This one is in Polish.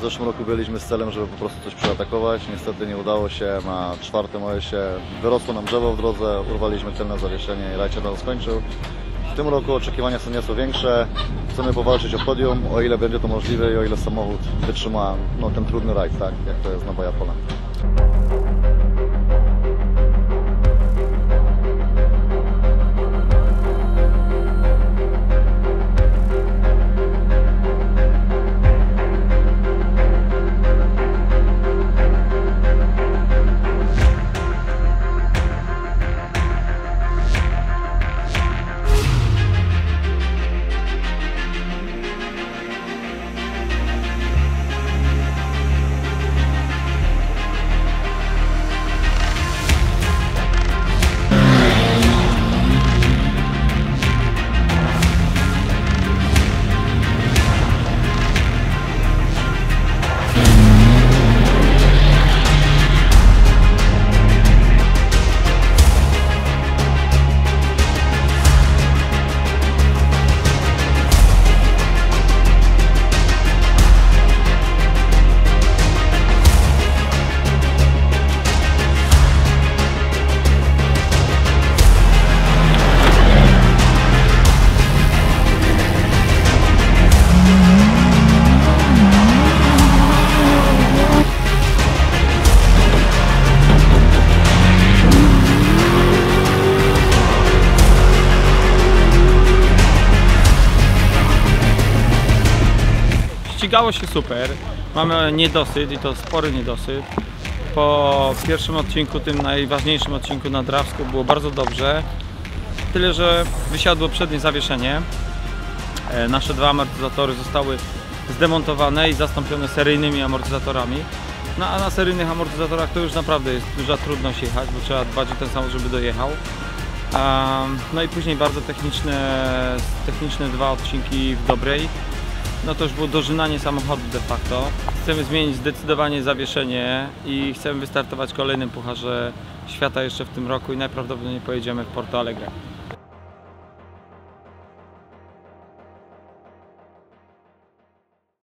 W zeszłym roku byliśmy z celem, żeby po prostu coś przeatakować. Niestety nie udało się. Na czwartym ojesie wyrosło nam drzewo w drodze, urwaliśmy tylne zawieszenie i rajd się tam skończył. W tym roku oczekiwania są nieco większe. Chcemy powalczyć o podium, o ile będzie to możliwe i o ile samochód wytrzyma no, ten trudny rajd, tak, jak to jest Nowa Japola. Ścigało się super. Mamy niedosyt i to spory niedosyt. Po pierwszym odcinku, tym najważniejszym odcinku na Drawsku było bardzo dobrze. Tyle, że wysiadło przednie zawieszenie. E, Nasze dwa amortyzatory zostały zdemontowane i zastąpione seryjnymi amortyzatorami. No a na seryjnych amortyzatorach to już naprawdę jest duża trudność jechać, bo trzeba dbać o ten samochód, żeby dojechał. No i później bardzo techniczne, techniczne dwa odcinki w dobrej. No to już było dożynanie samochodu de facto. Chcemy zmienić zdecydowanie zawieszenie i chcemy wystartować kolejnym Pucharze Świata jeszcze w tym roku i najprawdopodobniej pojedziemy w Porto Alegre.